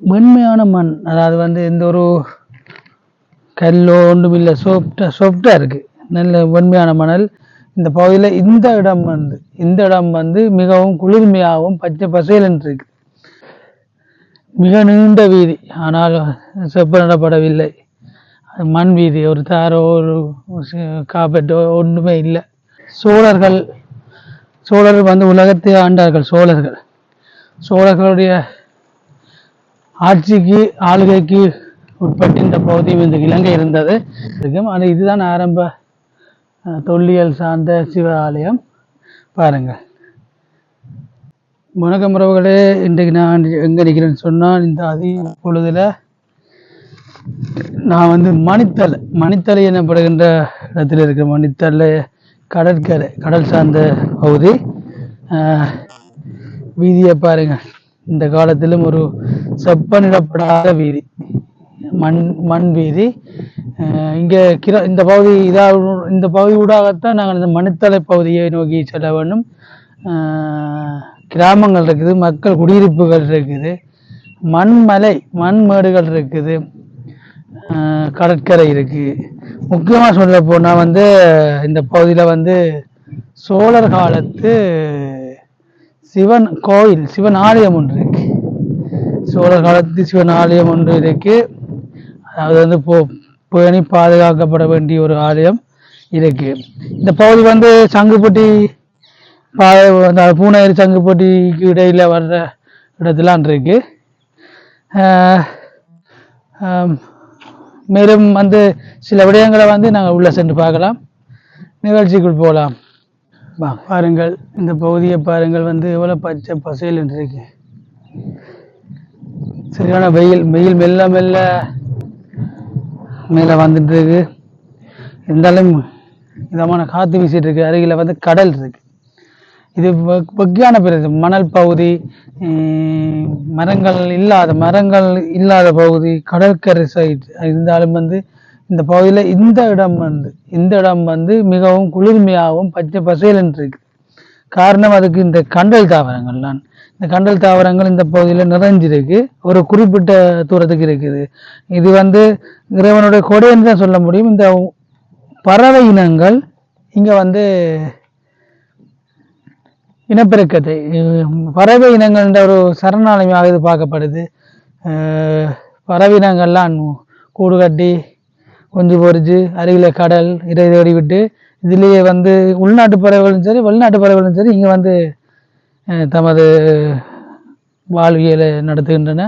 வெண்மையான மண். அதாவது வந்து எந்த ஒரு கல்லோ ஒன்றும் இல்லை சோப்டா சாஃப்டாக இருக்குது நல்ல வெண்மையான மணல். இந்த பகுதியில் இந்த இடம் வந்து இந்த இடம் வந்து மிகவும் குளிர்மையாகவும் பச்சை பசேலன் இருக்கு. மிக நீண்ட வீதி. ஆனால் செப்பனிடப்படவில்லை மண் வீதி. ஒரு தாரோ ஒரு காப்பெட்டோ ஒன்றுமே இல்லை. சோழர்கள் சோழர் வந்து உலகத்தை ஆண்டார்கள். சோழர்கள். சோழர்களுடைய ஆட்சிக்கு ஆளுகைக்கு உட்பட்டு இந்த பகுதியும் இந்த இலங்கை இருந்தது. இருக்கும். அது இதுதான் ஆரம்ப தொல்லியல் சார்ந்த சிவ ஆலயம் பாருங்கள் வணக்கம் உறவுகளே. இன்றைக்கு நான் எங்கே நிற்கிறேன்னு சொன்னால் இந்த அதி பொழுதில் நான் வந்து மணித்தலை மணித்தலை எனப்படுகின்ற இடத்துல இருக்கிற மணித்தலை கடற்கரை கடல் சார்ந்த பகுதி. வீதியை பாருங்கள் இந்த காலத்திலும் ஒரு செப்பனிடப்படாத வீதி. மண் மண் வீதி. இங்கே கிர இந்த பகுதி இதாக இந்த பகுதி ஊடாகத்தான் நாங்கள் இந்த மணித்தலை பகுதியை நோக்கி செல்ல வேண்டும். கிராமங்கள் இருக்குது மக்கள் குடியிருப்புகள் இருக்குது மண்மலை மண்மேடுகள் இருக்குது கடற்கரை இருக்குது முக்கியமாக சொல்ல போனால் வந்து இந்த பகுதியில் வந்து சோழர் காலத்து சிவன் கோயில் சிவன் ஆலயம் ஒன்று இருக்கு. சோழர் காலத்து சிவன் ஆலயம் ஒன்று இருக்கு. அதாவது வந்து போ பேணி பாதுகாக்கப்பட வேண்டிய ஒரு ஆலயம் இருக்கு. இந்த பகுதி வந்து சங்குப்பட்டி பா அந்த பூனேரி சங்குப்பட்டிக்கு இடையில வர்ற இடத்துலான் இருக்கு. மேலும் வந்து சில விடயங்களை வந்து நாங்கள் உள்ளே சென்று பார்க்கலாம். நிகழ்ச்சிக்குள் போகலாம். வா பாருங்கள். இந்த பகுதியை பாருங்கள். வந்து எவ்வளோ பச்சை பசையில் இருக்கு. சரியான வெயில் வெயில் மெல்ல மெல்ல மேலே வந்துட்டு இருக்கு. இருந்தாலும் இதமான காற்று வீசிட்டு இருக்கு. அருகில் வந்து கடல் இருக்கு. இது பொக்கியான பிறகு பிரதேசம். மணல் பகுதி மரங்கள் இல்லாத மரங்கள் இல்லாத பகுதி கடற்கரை சைடு இருந்தாலும் வந்து இந்த பகுதியில் இந்த இடம் வந்து இந்த இடம் வந்து மிகவும் குளிர்மையாகவும் பச்சை பசேலன் இருக்குது. காரணம் அதுக்கு இந்த கண்டல் தாவரங்கள் தான். இந்த கண்டல் தாவரங்கள் இந்த பகுதியில் நிறைஞ்சிருக்கு. ஒரு குறிப்பிட்ட தூரத்துக்கு இருக்குது. இது வந்து இறைவனுடைய கொடைன்னு தான் சொல்ல முடியும். இந்த பறவை இனங்கள் இங்கே வந்து இனப்பெருக்கத்தை பறவை இனங்கள்ன்ற ஒரு சரணாலயமாக இது பார்க்கப்படுது. பறவை இனங்கள்லாம் கூடு கட்டி கொஞ்சம் பொறிச்சு அருகில் கடல் இதை தேடி விட்டு இதுலேயே வந்து உள்நாட்டு பறவைகளும் சரி வெளிநாட்டு பறவைகளும் சரி இங்கே வந்து தமது வாழ்வியலை நடத்துகின்றன.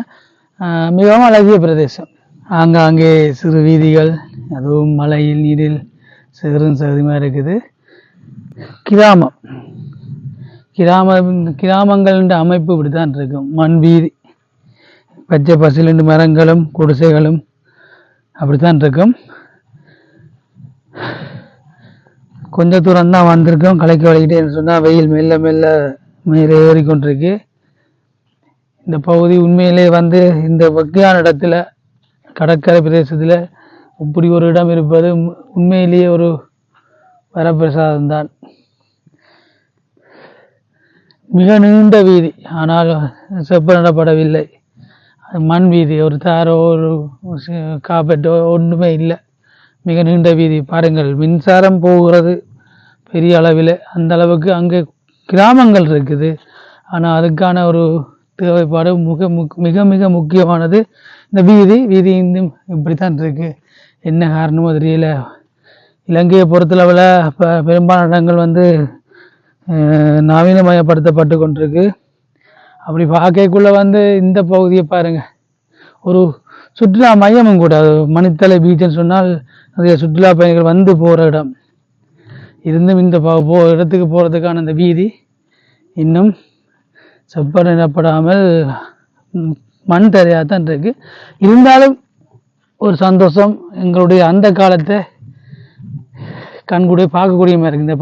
மிகவும் அழகிய பிரதேசம். ஆங்காங்கே சிறு வீதிகள் அதுவும் மலையில் நீரில் சிறும் சதுமாக இருக்குது. கிராமம். கிராம கிராமங்கள்ன்ற அமைப்பு இப்படித்தான் இருக்கும். மண் வீதி பச்சை பசிலண்டு மரங்களும் குடிசைகளும் அப்படித்தான் இருக்கும். கொஞ்ச தூரம் தான் வந்திருக்கோம். கலைக்கு வலிக்கிட்டே சொன்னால் வெயில் மெல்ல மெல்ல மேலே ஏறிக்கொண்டிருக்கு. இந்த பகுதி உண்மையிலே வந்து இந்த வகையான இடத்துல கடற்கரை பிரதேசத்தில் இப்படி ஒரு இடம் இருப்பது உண்மையிலேயே ஒரு வரப்பிரசாதம் தான் மிக நீண்ட வீதி ஆனால் செப்பு நடப்படவில்லை. மண் வீதி ஒரு தாரோ ஒரு காப்பெட்டோ ஒன்றுமே இல்லை. மிக நீண்ட வீதி. பாருங்கள் மின்சாரம் போகிறது பெரிய அளவில். அந்த அளவுக்கு அங்கே கிராமங்கள் இருக்குது. ஆனால் அதுக்கான ஒரு தேவைப்பாடு மிக முக் மிக மிக முக்கியமானது இந்த வீதி. வீதி இன்னும் இப்படி தான் இருக்குது என்ன காரணமோ தெரியல. இலங்கையை பொறுத்தளவில் இப்போ பெரும்பாலான இடங்கள் வந்து நவீனமயப்படுத்தப்பட்டு கொண்டிருக்கு. அப்படி பார்க்கக்குள்ளே வந்து இந்த பகுதியை பாருங்கள் ஒரு சுற்றுலா மையமும் கூட மணித்தலை பீச்சுன்னு சொன்னால் நிறைய சுற்றுலா பயணிகள் வந்து போகிற இடம். இருந்தும் இந்த போ இடத்துக்கு போகிறதுக்கான இந்த வீதி இன்னும் செப்பனிடப்படாமல் மண் தரையாக தான் இருக்கு. இருந்தாலும் ஒரு சந்தோஷம் எங்களுடைய அந்த காலத்தை கண்கூடிய பார்க்கக்கூடிய மாதிரி இருக்குது இந்த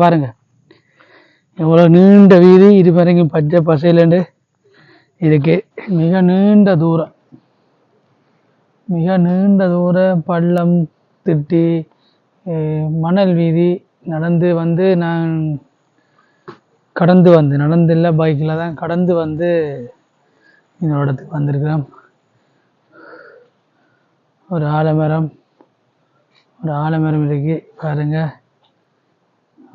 எவ்வளோ நீண்ட வீதி இது வரைக்கும் பச்சை பசையிலண்டு இருக்கு. மிக நீண்ட தூரம். மிக நீண்ட தூர பள்ளம் திட்டி மணல் வீதி நடந்து வந்து நான் கடந்து வந்து நடந்து இல்லை பைக்கில் தான் கடந்து வந்து இந்த இடத்துக்கு வந்திருக்கிறேன் ஒரு ஆலமரம் ஒரு ஆலமரம் இருக்கு பாருங்க.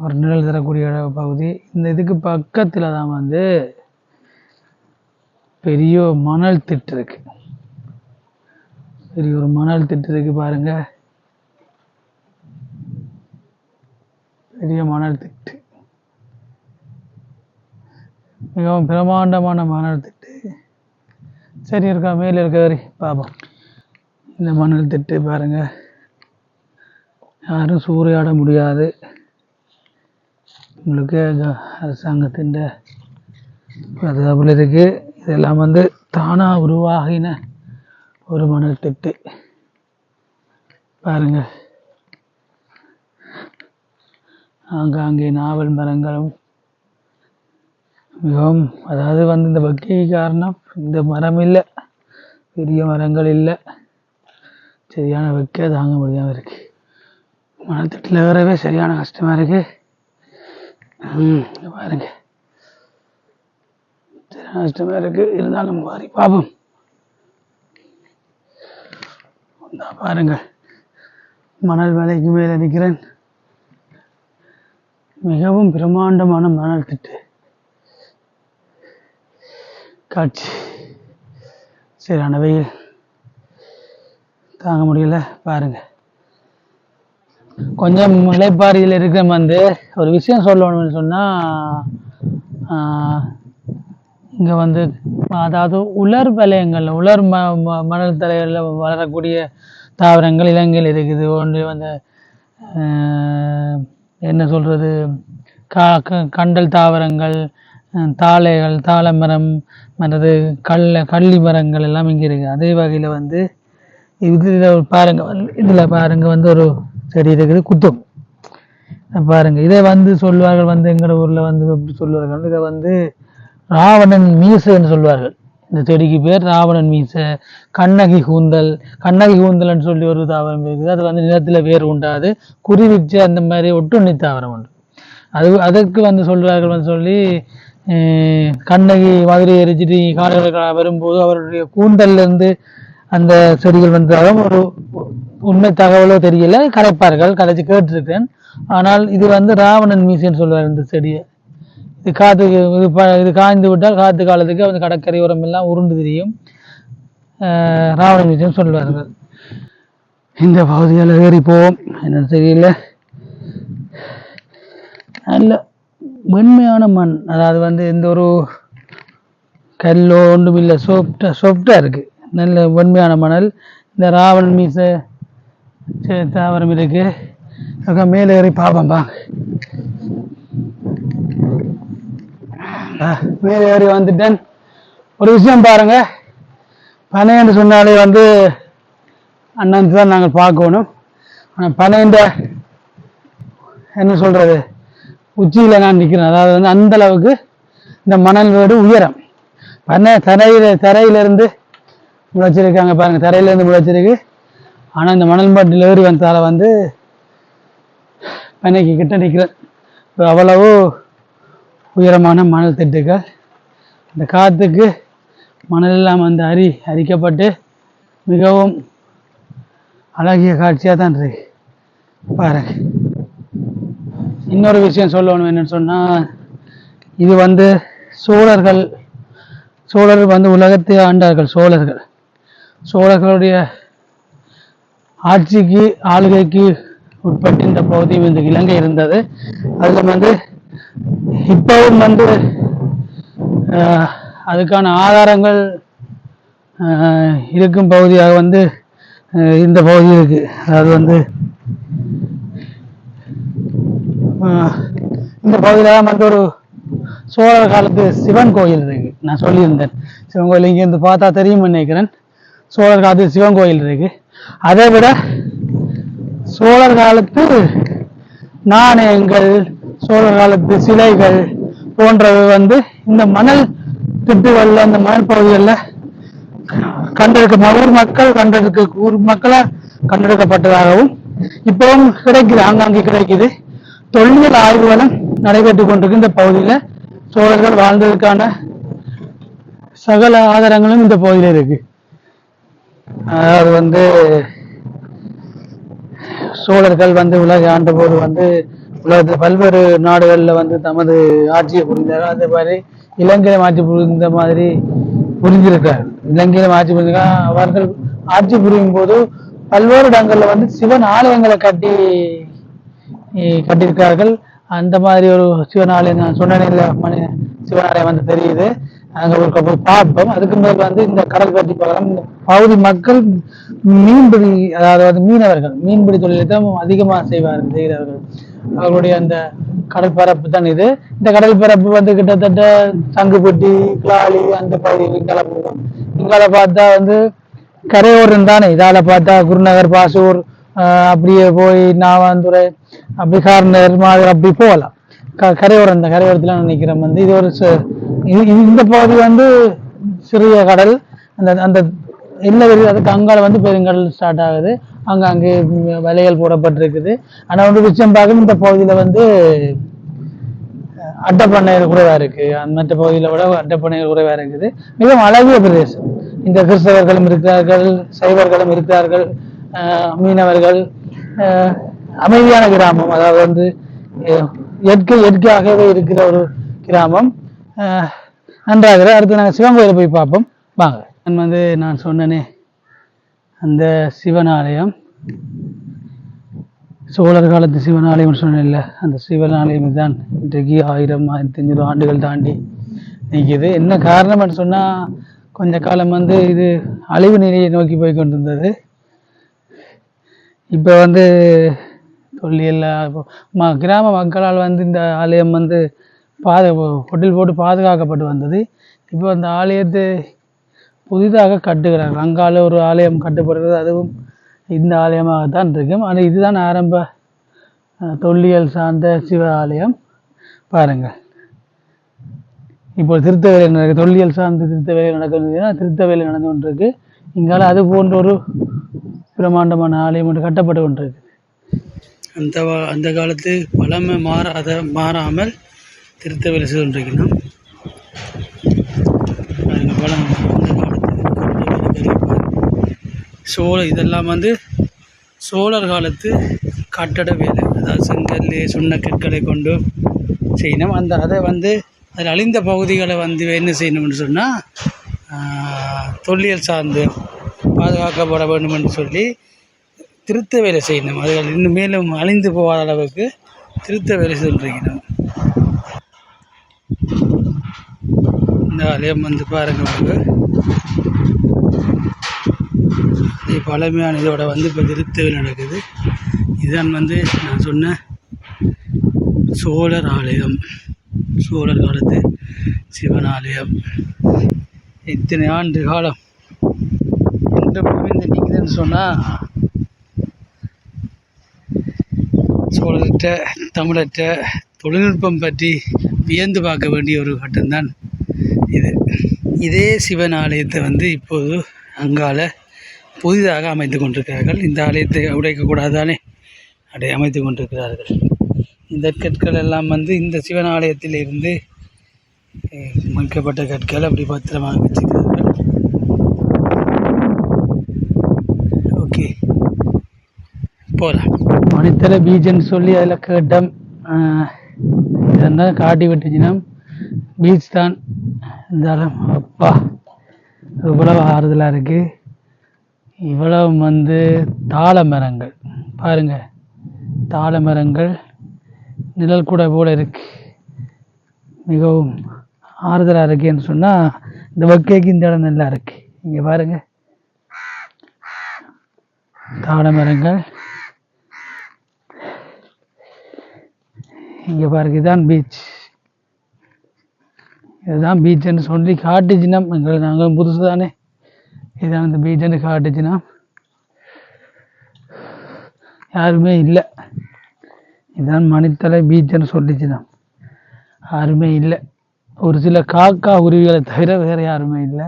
ஒரு நிழல் தரக்கூடிய பகுதி. இந்த இதுக்கு பக்கத்தில் தான் வந்து பெரிய மணல் திட்டு இருக்கு. பெரிய ஒரு மணல் திட்டு இருக்கு பாருங்கள் பெரிய மணல் திட்டு. மிகவும் பிரமாண்டமான மணல் திட்டு. சரி இருக்கா? மேலே இருக்க வரி. இந்த மணல் திட்டு பாருங்க. யாரும் சூறையாட முடியாது. உங்களுக்கு அரசாங்கத்தின் பாதுகாப்பில் இருக்கு. இதெல்லாம் வந்து தானா உருவாகின ஒரு மணல் திட்டு. பாருங்க. ஆங்காங்கே நாவல் மரங்களும். மிகவும் அதாவது வந்து இந்த வக்கை காரணம் இந்த மரம் இல்லை பெரிய மரங்கள் இல்லை. சரியான வைக்க தாங்க முடியாமல் இருக்குது மனத்திட்டில் வரவே சரியான கஷ்டமாக இருக்கு. ம், பாருங்க. சரியான கஷ்டமாக இருக்குது இருந்தாலும் மாறி பார்ப்போம் பாருங்கள் மணல் வேலைக்கு மேலே நிற்கிறேன் மிகவும் பிரம்மாண்டமான மணல் திட்டு. காட்சி. சரியான வெயில். தாங்க முடியல பாருங்க. கொஞ்சம் மலைப்பாறையில் இருக்கிற வந்து ஒரு விஷயம் சொல்லணும்னு சொன்னால் இங்கே வந்து அதாவது உலர் வலயங்கள் உலர் ம ம- மணல் தலைகளில் வளரக்கூடிய தாவரங்கள் இலங்கையில் இருக்குது. ஒன்று வந்து என்ன சொல்கிறது கா க- கண்டல் தாவரங்கள் தாளைகள் தாழைகள் தாழமரம் மற்றது கல்ல கள்ளி மரங்கள் எல்லாம் இங்கே இருக்குது அதே வகையில் வந்து இதில் பாருங்க. வந்து இதில் பாருங்க வந்து ஒரு செடி இருக்குது குத்தும். பாருங்கள் பாருங்க. இதை வந்து சொல்வார்கள் வந்து எங்களோட ஊரில் வந்து எப்படி சொல்லுவார்கள் இதை வந்து ராவணன் மீசைன்னு சொல்வார்கள். இந்த செடிக்கு பேர் ராவணன் மீசை கண்ணகி கூந்தல் கண்ணகி கூந்தல்னு சொல்லி ஒரு தாவரம் இருக்குது. அது வந்து நிலத்தில் வேர் உண்டாது. குருவிச்சு அந்த மாதிரி ஒட்டுண்ணி தாவரம் உண்டு. அது அதற்கு வந்து சொல்கிறார்கள் வந்து சொல்லி கண்ணகி மதுரை எரிச்சிட்டு காடுகளுக்கு வரும்போது அவருடைய கூந்தல்லேருந்து அந்த செடிகள் வந்ததாகவும் ஒரு உண்மை தகவலோ தெரியல. கரைப்பார்கள் கரைச்சு கேட்டிருக்கேன். ஆனால் இது வந்து ராவணன் மீசைன்னு சொல்லுவார் இந்த செடியை. இது காற்று இது ப இது காய்ந்து விட்டால் காற்று காலத்துக்கு அந்த கடற்கரை உரம் எல்லாம் உருண்டு திரியும். ராவணன் சொல்வார்கள் சொல்லுவார்கள் இந்த பகுதியில் ஏறி போவோம் என்னன்னு தெரியல. நல்ல வெண்மையான மண். அதாவது வந்து எந்த ஒரு கல்லோ ஒன்றும் இல்லை. சோஃப்டாக சோஃப்டாக இருக்குது நல்ல வெண்மையான மணல். இந்த ராவணன் மீச தாவரம் இருக்குது அக்கா மேலே ஏறி பார்ப்போம் மேலே ஏறி வந்துட்டேன்? ஒரு விஷயம் பாருங்க. பனைன்னு சொன்னாலே வந்து அண்ணன் தான் நாங்கள் பார்க்கணும். ஆனால் பனைன்ற என்ன சொல்றது? உச்சியில் நான் நிற்கிறேன் அதாவது வந்து அந்த அளவுக்கு இந்த மணல் வீடு உயரம். பனை தரையில தரையிலிருந்து முளைச்சிருக்காங்க பாருங்க. தரையிலேருந்து முளைச்சிருக்கு. ஆனால் இந்த மணல் மாட்டில் ஏறி வந்ததால் வந்து பனைக்கு கிட்ட நிற்கிறேன் அவ்வளவு உயரமான மணல் திட்டுகள். அந்த காற்றுக்கு மணல் எல்லாம் வந்து அரி அரிக்கப்பட்டு மிகவும் அழகிய காட்சியாக தான் இருக்கு. பாருங்க. இன்னொரு விஷயம் சொல்லணும் என்னன்னு சொன்னால் இது வந்து சோழர்கள் சோழர் வந்து உலகத்தை ஆண்டார்கள் சோழர்கள். சோழர்களுடைய ஆட்சிக்கு ஆளுகைக்கு உட்பட்டு இந்த பகுதியும் இந்த இலங்கை இருந்தது. அதில் வந்து இப்பவும் வந்து அதுக்கான ஆதாரங்கள் இருக்கும் பகுதியாக வந்து இந்த பகுதி இருக்கு. அதாவது வந்து இந்த பகுதியில் தான் வந்து ஒரு சோழர் காலத்து சிவன் கோயில் இருக்கு. நான் சொல்லியிருந்தேன். சிவன் கோயில் இங்கேருந்து பார்த்தா தெரியும் நினைக்கிறேன். சோழர் காலத்து சிவன் கோயில் இருக்கு. அதை விட சோழர் காலத்து நாணயங்கள் சோழ காலத்து சிலைகள் போன்றவை வந்து இந்த மணல் திட்டுகள்ல அந்த மணல் பகுதிகளில் கண்டெடுக்க ஊர் மக்கள் கண்டெடுக்க ஊர் மக்களால் கண்டெடுக்கப்பட்டதாகவும் இப்பவும் கிடைக்குது ஆங்காங்கே கிடைக்குது. தொல்லியல் ஆய்வுகளும் நடைபெற்றுக் கொண்டிருக்கு இந்த பகுதியில. சோழர்கள் வாழ்ந்ததற்கான சகல ஆதாரங்களும் இந்த பகுதியில இருக்கு. அதாவது வந்து சோழர்கள் வந்து உலகை ஆண்ட போது வந்து உலகத்தில் பல்வேறு நாடுகளில் வந்து தமது ஆட்சியை புரிந்தார்கள் அதே மாதிரி இலங்கையிலும் ஆட்சி புரிந்த மாதிரி புரிஞ்சிருக்கார் இலங்கையிலும் ஆட்சி புரிஞ்சிருக்கார் அவர்கள் ஆட்சி புரியும் போது பல்வேறு இடங்கள்ல வந்து சிவன் ஆலயங்களை கட்டி கட்டியிருக்கார்கள் அந்த மாதிரி ஒரு சிவன் ஆலயம் நான் சொன்னேன்ல மணி சிவன் ஆலயம் வந்து தெரியுது. அங்க ஒரு போய் பார்ப்போம். அதுக்கு மேல் வந்து இந்த கடல் பற்றி பார்க்கலாம் இந்த பகுதி மக்கள் மீன்பிடி அதாவது வந்து மீனவர்கள் மீன்பிடி தொழிலை தான் அதிகமாக செய்வார்கள் செய்கிறார்கள் அவருடைய அந்த கடற்பரப்பு தான் இது. இந்த கடல் பரப்பு வந்து கிட்டத்தட்ட சங்குப்பட்டி கிளாலி அந்த பகுதி இங்கால போகும் இங்கால பார்த்தா வந்து கரையோரம் தானே. இதால பார்த்தா குருநகர் பாசூர் ஆஹ் அப்படியே போய் நாவாந்துறை அப்படி கார்னர் மாதிரி அப்படி போகலாம். க கரையோரம் தான். கரையோரத்தில் நினைக்கிறேன் வந்து. இது ஒரு ச- இந்த பகுதி வந்து சிறிய கடல். அந்த அந்த இல்லை அதுக்கு அங்கால வந்து பெருங்கடல் ஸ்டார்ட் ஆகுது. அங்க வலைகள் போடப்பட்டிருக்குது. ஆனா வந்து விஷயம் இந்த பகுதியில வந்து அட்டப்பண்ணைகள் குறைவா இருக்கு. அந்த மற்ற பகுதியில விட அட்டப்பண்ணைகள் குறைவா இருக்குது. மிகவும் அழகிய பிரதேசம். இந்த கிறிஸ்தவர்களும் இருக்கிறார்கள் சைவர்களும் இருக்கிறார்கள் மீனவர்கள் அமைதியான கிராமம். அதாவது வந்து இயற்கை இயற்கையாகவே இருக்கிற ஒரு கிராமம். ஆஹ் நன்றாக அடுத்து நாங்கள் சிவன் கோயிலை போய் பார்ப்போம். வாங்க. நான் வந்து நான் சொன்னேனே அந்த சிவன் ஆலயம் சோழர் காலத்து சிவன் ஆலயம் சொன்னேன்ல அந்த சிவன் ஆலயம் தான் இன்றைக்கு ஆயிரம் ஆயிரத்தி அஞ்சூறு ஆண்டுகள் தாண்டி நிற்கிது என்ன காரணம்னு சொன்னால் கொஞ்ச காலம் வந்து இது அழிவு நிலையை நோக்கி போய் கொண்டிருந்தது. இப்போ வந்து தொல்லியல் ம கிராம மக்களால் வந்து இந்த ஆலயம் வந்து பாது கொட்டில் போட்டு பாதுகாக்கப்பட்டு வந்தது. இப்போ அந்த ஆலயத்தை புதிதாக கட்டுகிறார்கள் அங்கால ஒரு ஆலயம் கட்டப்படுகிறது. அதுவும் இந்த ஆலயமாகத்தான் இருக்கும். ஆனால் இதுதான் ஆரம்ப தொல்லியல் சார்ந்த சிவ ஆலயம். பாருங்கள் இப்போ திருத்த வேலை தொல்லியல் சார்ந்த திருத்த வேலை நடக்குதுன்னா திருத்த வேலை நடந்து கொண்டிருக்கு. இங்கால அது போன்ற ஒரு பிரம்மாண்டமான ஆலயம் ஒன்று கட்டப்பட்டு கொண்டிருக்கு. அந்த அந்த காலத்து பழமை மாறாத மாறாமல் திருத்த வேலை செய்து கொண்டிருக்கணும் பழமை சோழ இதெல்லாம் வந்து சோழர் காலத்து கட்டட வேலை. அதாவது செங்கல் சுண்ணக்கற்களை கொண்டு செய்யணும். அந்த அதை வந்து அதில் அழிந்த பகுதிகளை வந்து என்ன செய்யணும்னு சொன்னால் தொல்லியல் சார்ந்து பாதுகாக்கப்பட வேண்டும் என்று சொல்லி திருத்த வேலை செய்யணும். அது இன்னும் மேலும் அழிந்து போகாத அளவுக்கு திருத்த வேலை செய்திருக்கணும் இந்த ஆலயம் வந்து பாருங்க உங்களுக்கு பழமையான இதோட வந்து இப்போ திருத்த நடக்குது. இதன் வந்து நான் சொன்ன சோழர் ஆலயம். சோழர் காலத்து சிவன் ஆலயம். இத்தனை ஆண்டு காலம் இந்த பூமி நிற்குதுன்னு சொன்னால் சோழர்கிட்ட தமிழர்கிட்ட தொழில்நுட்பம் பற்றி வியந்து பார்க்க வேண்டிய ஒரு கட்டம்தான் இது. இதே சிவன் ஆலயத்தை வந்து இப்போது அங்கால புதிதாக அமைத்து கொண்டிருக்கிறார்கள். இந்த ஆலயத்தை உடைக்கக்கூடாதானே? அப்படி அமைத்து கொண்டிருக்கிறார்கள். இந்த கற்கள் எல்லாம் வந்து இந்த சிவன் ஆலயத்தில் இருந்து அஹ், மீட்கப்பட்ட கற்கள் அப்படி பத்திரமாக வச்சுக்கிறார்கள் ஓகே. போகலாம் மணித்தலை பீச்சுன்னு சொல்லி அதில் கேட்டோம். இதெல்லாம் காட்டி விட்டுச்சுன்னா பீச் தான். இருந்தாலும் அப்பா இவ்வளவு ஆறுதலாக இருக்குது இவ்வளவு வந்து தாழ மரங்கள் பாருங்க. தாழ மரங்கள் நிழல் கூட போல இருக்கு. மிகவும் ஆறுதலாக இருக்குன்னு சொன்னால் இந்த வக்கைக்கு இந்த இடம் நல்லா இருக்கு. இங்கே பாருங்க. தாழ மரங்கள் இங்கே பாருங்க இதுதான் பீச் இதுதான் பீச்சுன்னு சொல்லி காட்டுச்சுன்னா எங்களை நாங்கள் புதுசு தானே இதான் இந்த பீச்சுன்னு காட்டுச்சுன்னா யாருமே இல்லை. இதான் மணித்தலை பீச்சுன்னு சொல்லிச்சுன்னா யாருமே இல்லை. ஒரு சில காக்கா உருவிகளை தவிர வேறு யாருமே இல்லை.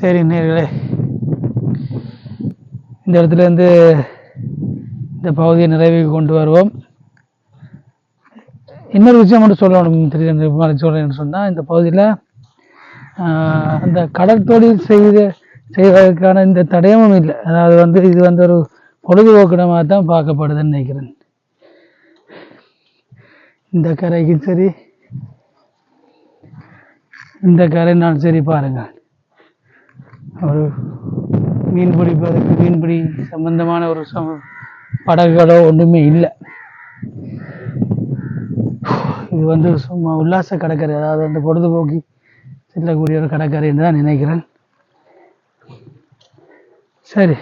சரி நேர்களே. இந்த இடத்துல இருந்து இந்த பகுதியை நிறைவுக்கு கொண்டு வருவோம். இன்னொரு விஷயம் மட்டும் சொல்லணும் தெரியும் சொல்கிறேன்னு சொன்னால் இந்த பகுதியில் அந்த கடல் தொழில் செய்து செய்வதற்கான இந்த தடயமும் இல்லை. அதாவது வந்து இது வந்து ஒரு பொழுதுபோக்கிடமாக தான் பார்க்கப்படுதுன்னு நினைக்கிறேன். இந்த கரைக்கு சரி இந்த கரைனாலும் சரி பாருங்கள் ஒரு மீன் பிடிப்பதற்கு மீன்பிடி சம்பந்தமான ஒரு சம படகுகளோ ஒன்றுமே இல்லை. இது வந்து சும்மா உல்லாச கடற்கரை. அதாவது அந்த பொழுதுபோக்கி செல்லக்கூடிய ஒரு கடற்கரைன்னு தான் நினைக்கிறேன். சரி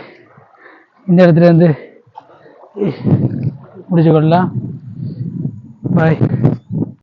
இந்த இடத்துல இருந்து முடிச்சு கொள்ளலாம் பாய்